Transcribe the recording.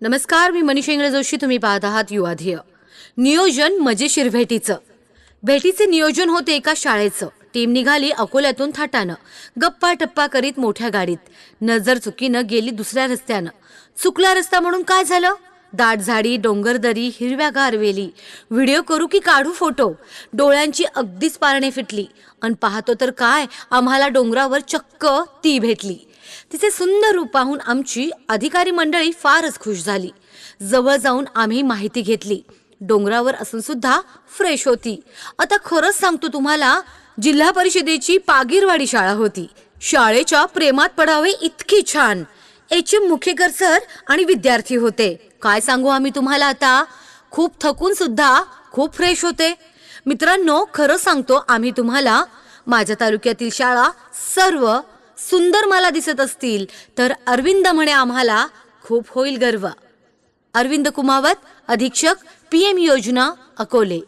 नमस्कार मी मनीषा इंग्रज जोशी. तुम्ही पाहत आहात युवाधिय नियोजन मजेशीर भेटीचं. भेटीचे नियोजन होते एका शाळेचं. टीम निघाली अकोल्यातून थाटानं. गप्पा टप्पा करीत मोठ्या गाडीत. नजर चुकीनं गेली दुसऱ्या रस्त्यानं. चुकला रस्ता म्हणून काय झालं? दाट झाडी डोंगरदरी हिरव्यागार वेली व्हिडिओ करू की काढू फोटो? डोळ्यांची अगदीच पारणे फिटली. अन पाहतो तर काय? आम्हाला डोंगरावर चक्क ती भेटली. तिचे सुंदर रूप पाहून आमची अधिकारी मंडळी फारच खुश झाली. जवळ जाऊन आम्ही माहिती घेतली. डोंगरावर असून सुद्धा फ्रेश होती. आता खरंच सांगतो तुम्हाला जिल्हा परिषदेची पागीरवाडी शाळा होती. शाळेच्या प्रेमात पडावे इतकी छान. एच एम मुखेकर सर आणि विद्यार्थी होते. काय सांगू आम्ही तुम्हाला आता? खूप थकून सुद्धा खूप फ्रेश होते. मित्रांनो खरं सांगतो आम्ही तुम्हाला माझ्या तालुक्यातील शाळा सर्व सुंदर मला दिसत असतील तर अरविंद म्हणे आम्हाला खूप होईल गर्व. अरविंद कुमावत अधीक्षक पी एम योजना अकोले.